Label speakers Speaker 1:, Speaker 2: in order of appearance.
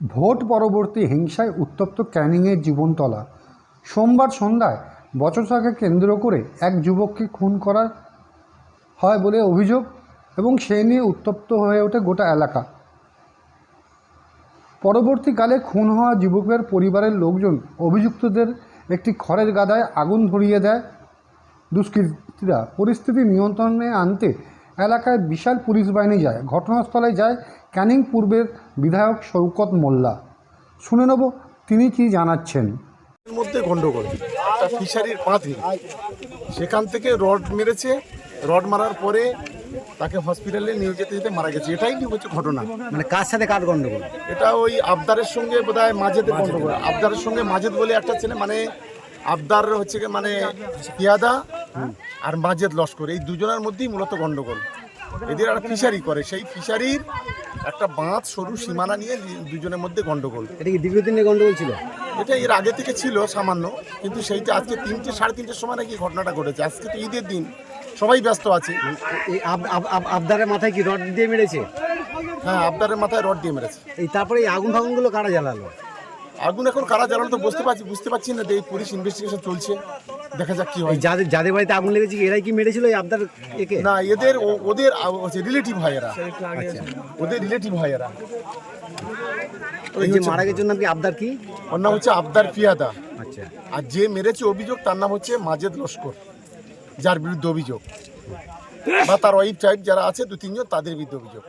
Speaker 1: Vote পরবর্তী হিংসায় উত্তপ্ত ক্যানিংয়ের জীবনতলা। সোমবার সন্ধ্যায় বচসাকে কেন্দ্র করে এক যুবককে খুন করা হয় বলে অভিযোগ এবং সে নিয়ে উত্তপ্ত হয়ে ওঠে গোটা এলাকা। পরবর্তীকালে খুন হওয়া যুবকের পরিবারের লোকজন অভিযুক্তদের একটি খড়ের গাদায় আগুন ধরিয়ে দেয়। দুষ্কৃতীরা পরিস্থিতি নিয়ন্ত্রণে আনতে এলাকায় বিশাল পুলিশ বাহিনী যায়। ঘটনাস্থলে যায় ক্যানিং পূর্বের বিধায়ক শৌকত মোল্লা। শুনে নেব তিনি কি জানাচ্ছেন।
Speaker 2: মধ্যে গন্ডগোল। একটা ফিশারির পাঁতি সেখান থেকে রড মেরেছে। রড মারার পরে তাকে হসপিটালে নিয়ে যেতে যেতে মারা গেছে। এটাই কি হচ্ছে ঘটনা।
Speaker 3: মানে কার সাথে কার গন্ডগোল?
Speaker 2: এটা ওই আবদারের সঙ্গে বোধহয় মাঝেদের গন্ডগোল। আবদারের সঙ্গে মাজেদ বলে একটা ছেলে মানে আবদার হচ্ছে গিয়ে মানে পিয়াদা। আর মাজেদ লস্কর এই দুজনের মধ্যেই মূলত গন্ডগোল। এদের একটা ফিশারি করে সেই ফিশারির একটা বাঁধ সরু সীমানা নিয়ে দুজনের মধ্যে গন্ডগোল।
Speaker 3: এটা কি দীর্ঘদিনের গন্ডগোল ছিল?
Speaker 2: এটা এর আগে থেকে ছিল সামান্য কিন্তু সেইটা আজকে তিনটে সাড়ে তিনটের সময় নাকি ঘটনাটা ঘটেছে। আজকে তো ঈদের দিন সবাই ব্যস্ত আছে।
Speaker 3: এই আব- আব- আব- আবদারের মাথায় কি রড দিয়ে মেরেছে?
Speaker 2: হ্যাঁ আবদারের মাথায় রড দিয়ে মেরেছে।
Speaker 3: এই তারপরে এই আগুন ফাগুনগুলো কারা জ্বালালো?
Speaker 2: আগুন এখন কারা জ্বালানো তো বুঝতে পারছি বুঝতে পারছি না যে এই পুলিশ ইনভেস্টিগেশন চলছে। দেখা যাক কি হয়।
Speaker 3: যাদের যাদের বাড়িতে আগুন লেগেছে এরাই কি মেরেছিল এই আবদার একে?
Speaker 2: না এদের ও- ওদের রিলেটিভ হয় এরা ওদের রিলেটিভ হয় এরা ওই
Speaker 3: যে মারা গেছে ওর নাম কি? আবদার কি?
Speaker 2: ওর নাম হচ্ছে আবদার পিয়াদা
Speaker 3: আচ্ছা।
Speaker 2: আর যে মেরেছে অভিযোগ তার নাম হচ্ছে মাজেদ লস্কর যার বিরুদ্ধে অভিযোগ। বা তার ওয়াইফ টাইপ যারা আছে দু তিনজন তাদের বিরুদ্ধে অভিযোগ।